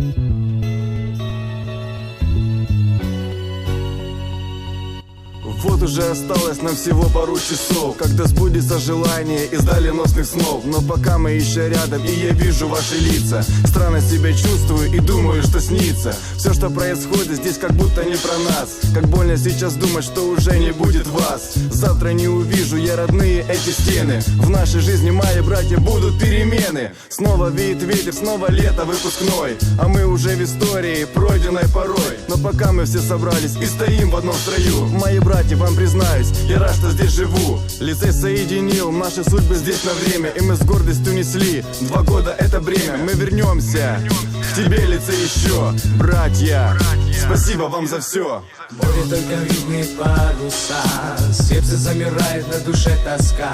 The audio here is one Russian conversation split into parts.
Thank you. Уже осталось нам всего пару часов Когда сбудется желание из носных снов. Но пока мы еще рядом и я вижу ваши лица. Странно себя чувствую и думаю, что снится. Все, что происходит здесь как будто не про нас. Как больно сейчас думать, что уже не будет вас. Завтра не увижу я родные эти стены. В нашей жизни мои братья будут перемены. Снова веет ветер, снова лето выпускной. А мы уже в истории, пройденной порой. Но пока мы все собрались и стоим в одном строю. Мои вам признаюсь, я рад, что здесь живу. Лицей соединил наши судьбы здесь на время И мы с гордостью несли, два года это бремя Мы вернемся к тебе, лицей еще. Братья, спасибо вам за все Море только видны паруса Сердце замирает, на душе тоска.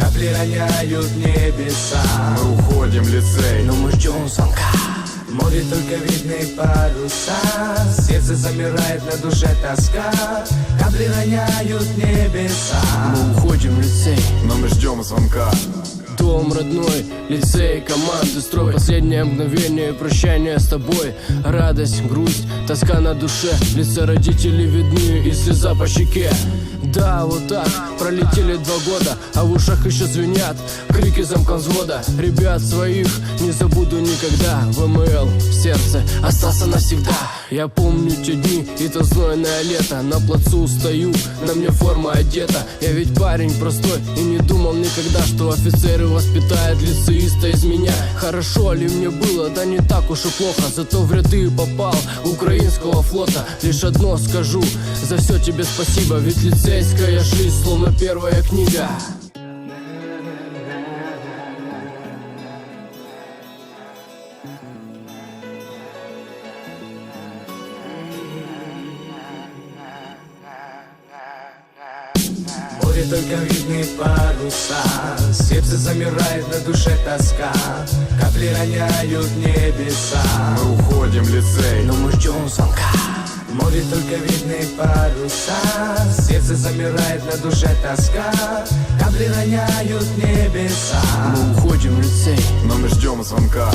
Капли роняют небеса. Мы уходим, лицей. Но мы ждем звонка Море только видны паруса. Сердце замирает, на душе тоска. Капли роняют небеса. Мы уходим в лицей Но мы ждем звонка. Дом родной, лицей, команды, строй. Последнее мгновение, прощание с тобой. Радость, грусть, тоска на душе. Лица родителей видны и слеза по щеке да, вот так, пролетели два года А в ушах еще звенят крики замка взвода Ребят своих не забуду никогда. ВМЛ в сердце остался навсегда. Я помню те дни и то знойное лето. На плацу стою, на мне форма одета. Я ведь парень простой и не думал никогда Что офицеры воспитают лицеиста из меня. Хорошо ли мне было, да не так уж и плохо. Зато в ряды попал украинского флота. Лишь одно скажу, за все тебе спасибо. Ведь лицейская жизнь словно первая книга. Море только видны паруса Сердце замирает, на душе тоска. Капли роняют небеса. Мы уходим, лицей. Но мы ждем звонка Море только видны паруса. Сердце замирает, на душе тоска. Капли роняют небеса. Мы уходим в лицей Но мы ждем звонка